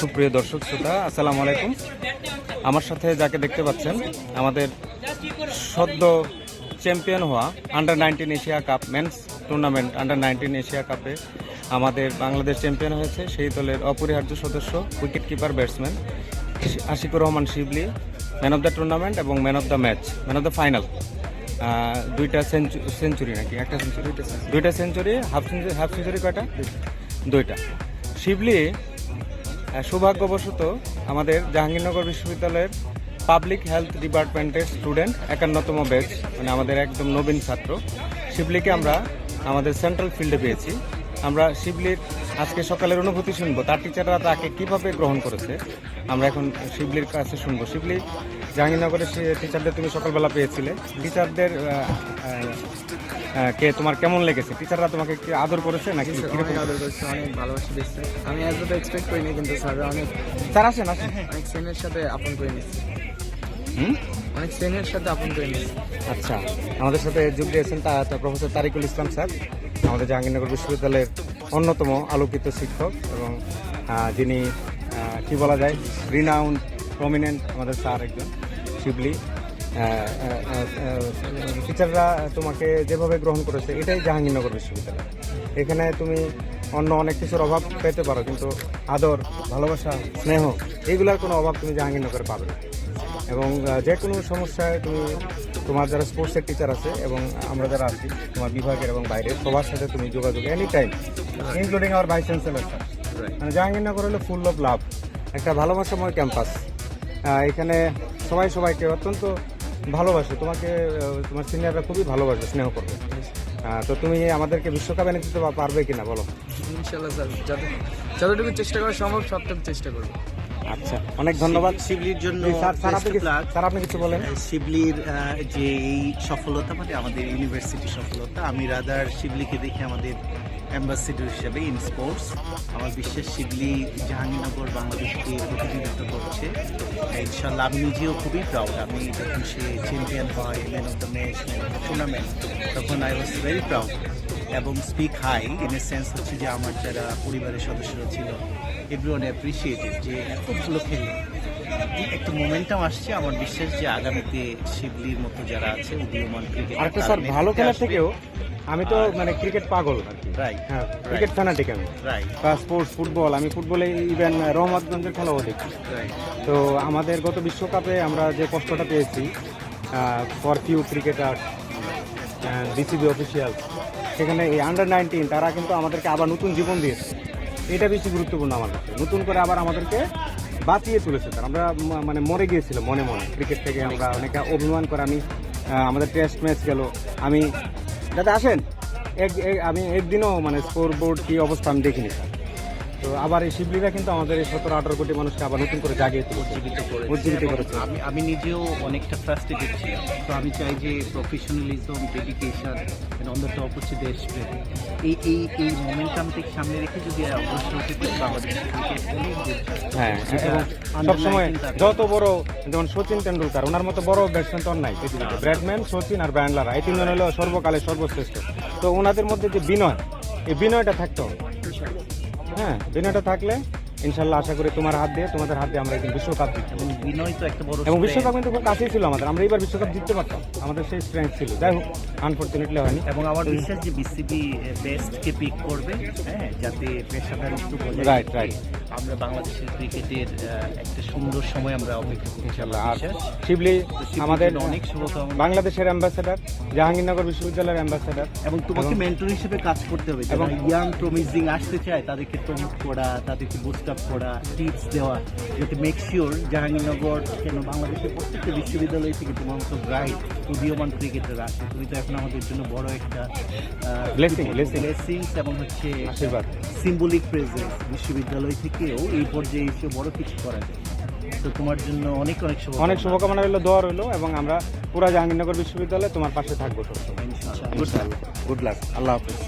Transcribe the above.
সুপ্রিয় দর্শক শ্রোতা, আসসালামু আলাইকুম। আমার সাথে যাকে দেখতে পাচ্ছেন, আমাদের সদ্য চ্যাম্পিয়ন হওয়া under nineteen Asia cup men's tournament under nineteen Asia কাপে আমাদের বাংলাদেশ চ্যাম্পিয়ন হয়েছে। সেই দলের অপরিহার্য সদস্য wicket keeper batsman Ashiqur Rahman Shibli man of the tournament এবং man of the match man of the final দুইটা সেঞ্চুরি নাকি? একটা সেঞ্চুরি দুইটা century half century half century কয়টা? দুইটা। শিবলি সৌভাগ্যবশত আমাদের জাহাঙ্গীরনগর বিশ্ববিদ্যালয়ের পাবলিক হেলথ ডিপার্টমেন্টের স্টুডেন্ট একান্নতম ব্যাচ মানে আমাদের একদম নবীন ছাত্র। শিবলিকে আমরা আমাদের সেন্ট্রাল ফিল্ডে পেয়েছি। আমরা শিবলির আজকে সকালের অনুভূতি শুনব। তার টিচাররা তাকে কীভাবে গ্রহণ করেছে, আমরা এখন শিবলির কাছে শুনব। শিবলি জাহাঙ্গীরনগরের সে টিচারদের তুমি সকালবেলা পেয়েছিলে। টিচারদের কে তোমার কেমন লেগেছে? টিচাররা তোমাকে কি আদর করেছে নাকি অনেক আদর করেছে অনেক ভালোবাসা দিচ্ছে আমি এতটা এক্সপেক্ট করিনি কিন্তু স্যাররা অনেক স্যার আসেন আসেন। অনেক শ্রেণির সাথে আপন করে নিচ্ছে হুম? অনেক শ্রেণির সাথে আপন করে নিচ্ছে আচ্ছা আমাদের সাথে যোগ দিয়েছেন তা প্রফেসর তারিকুল ইসলাম স্যার আমাদের জাহাঙ্গীরনগর বিশ্ববিদ্যালয়ের অন্যতম আলোকিত শিক্ষক এবং যিনি কি বলা যায় রিনাউন্ড প্রমিনেন্ট আমাদের স্যার একজন। শিবলি টিচাররা তোমাকে যেভাবে গ্রহণ করেছে এটাই জাহাঙ্গীরনগর বিশ্ববিদ্যালয়। এখানে তুমি অন্য অনেক কিছুর অভাব পেতে পারো কিন্তু আদর ভালোবাসা স্নেহ এইগুলার কোনো অভাব তুমি জাহাঙ্গীরনগরে পাবে না। এবং যে কোনো সমস্যায় তুমি তোমার যারা স্পোর্টসের টিচার আছে এবং আমরা যারা আছি তোমার বিভাগের এবং বাইরে সবার সাথে তুমি যোগাযোগ any time including our vice chancellor sir মানে জাহাঙ্গীরনগর হলো ফুল অফ লাভ একটা ভালোবাসাময় ক্যাম্পাস এখানে সবাই সবাইকে অত্যন্ত ভালোবাসে। তোমাকে তোমার সিনিয়ররা খুবই ভালোবাসবে স্নেহ করবে। তো তুমি আমাদেরকে বিশ্বকাপ এনে দিতে পারবে কিনা বলো? ইনশাল্লাহ স্যার, যত যতটুকু চেষ্টা করা সম্ভব, সবটুকু চেষ্টা করব। আচ্ছা অনেক ধন্যবাদ। শিবলির জন্য স্যার আপনি কিছু বলেন? শিবলির যে এই সফলতা মানে আমাদের ইউনিভার্সিটি সফলতা আমি রাদার শিবলিকে দেখি আমাদের অ্যাম্বাসিডর হিসেবে ইন স্পোর্টস আমার বিশ্বাস শিবলি জাহাঙ্গীরনগর বাংলাদেশকে প্রতিনিধিত্ব করছে। ইনশাল্লাহ আমি নিজেও খুবই প্রাউড আমি যখন সে চ্যাম্পিয়ন হয় man of the match man of the tournament তখন আই ওয়াজ ভেরি প্রাউড এবং speak high in a sense হচ্ছে যে আমার যারা পরিবারের সদস্যরা ছিল এভরিওয়ান অ্যাপ্রিসিয়েটেড যে এত ভালো খেলে। একটু মোমেন্টাম আসছে আমার বিশ্বাস যে আগামীতে শিবলির মতো যারা আছে উদীয়মান ক্রিকেট আরেকটা স্যার ভালো খেলার থেকেও আমি তো মানে ক্রিকেট পাগল আর কি। রাইট হ্যাঁ ক্রিকেট ফ্যানাটিক আমি। বা স্পোর্টস ফুটবল আমি ফুটবলে ইভেন রহমতগঞ্জের খেলাও দেখি। তো আমাদের গত বিশ্বকাপে আমরা যে কষ্টটা পেয়েছি for few cricketer BCB official সেখানে এই আন্ডার নাইনটিন তারা কিন্তু আমাদেরকে আবার নতুন জীবন দিয়েছে। এটা বেশি গুরুত্বপূর্ণ আমার কাছে। নতুন করে আবার আমাদেরকে বাঁচিয়ে তুলেছে তারা। আমরা মানে মরে গিয়েছিলাম মনে মনে। ক্রিকেট থেকে আমরা অনেকে অভিমান করে আমি আমাদের টেস্ট ম্যাচ গেল। আমি, দাদা আসেন। এক- আমি একদিনও মানে স্কোর বোর্ড কি অবস্থা আমি দেখিনি। স্যার তো আবার এই শিবলিরা কিন্তু আমাদের এই সতেরো আঠারো কোটি মানুষকে আবার নতুন করে জাগিয়ে তুলেছে। উজ্জীবিত করেছে। আমি আমি নিজেও অনেকটা ফ্রাস্ট্রেটেড ছিলাম। তো আমি চাই যে professionalism dedication on the top হচ্ছে দেশপ্রেম এই এই এই মোমেন্টামকে সামনে রেখে যদি অগ্রসর হতে পারি। হ্যাঁ সবসময় যত বড় যেমন সচিন তেন্ডুলকার ওনার মতো বড় ব্যাটসম্যান তো নাই পৃথিবীতে। ব্র্যাডম্যান সচিন আর ব্র্যান্ডলার এই তিনজন হলো সর্বকালের সর্বশ্রেষ্ঠ। তো ওনাদের মধ্যে যে বিনয় এই বিনয়টা থাকতো। হ্যাঁ বিনয়টা থাকলে ইনশাল্লাহ আশা করি তোমার হাত দিয়ে তোমাদের হাত দিয়ে আমরা একদিন বিশ্বকাপ জিতবো এবং বিনয় তো একটা বড় এবং বিশ্বকাপ কিন্তু খুব কাছেই ছিল আমাদের আমরা এবার বিশ্বকাপ জিততে পারতাম। আমাদের সেই স্ট্রেংথ ছিল। যাই হোক আনফর্চুনেটলি হয়নি। এবং আমার বিশ্বাস যে বিসিবি বেস্টকে পিক করবে হ্যাঁ যাতে পেশাদারিত্ব বজায় রেখে right. আমরা বাংলাদেশের ক্রিকেটের একটা সুন্দর সময় আমরা অপেক্ষা করছি ইনশাল্লাহ। আর শিবলি আমাদের অনেক শুভকামনা। বাংলাদেশের অ্যাম্বাসেডার জাহাঙ্গীরনগর বিশ্ববিদ্যালয়ের অ্যাম্বাসেডার এবং তোমাকে মেন্টর হিসেবে কাজ করতে হবে। এবং- ইয়াং প্রমিজিং আসতে চায় তাদেরকে প্রমোট করা তাদেরকে বুস্ট আপ করা টিপস দেওয়া যাতে মেক শিওর জাহাঙ্গীরনগর কেন বাংলাদেশের প্রত্যেকটা বিশ্ববিদ্যালয় থেকে তোমার মতো ব্রাইট উদীয়মান ক্রিকেটার আসে তুমি তো এখন আমাদের জন্য বড় একটা. ব্লেসিংস এবং হচ্ছে আশীর্বাদ। সিম্বলিক প্রেজেন্স বিশ্ববিদ্যালয় থেকেও এই পর্যায়ে এসে বড় কিছু করা যায়। তো তোমার জন্য অনেক অনেক শুভ অনেক শুভকামনা রইল দোয়া রইল এবং আমরা পুরা জাহাঙ্গীরনগর বিশ্ববিদ্যালয়ে তোমার পাশে থাকব। গুড গুড লাক আল্লাহ হাফিজ।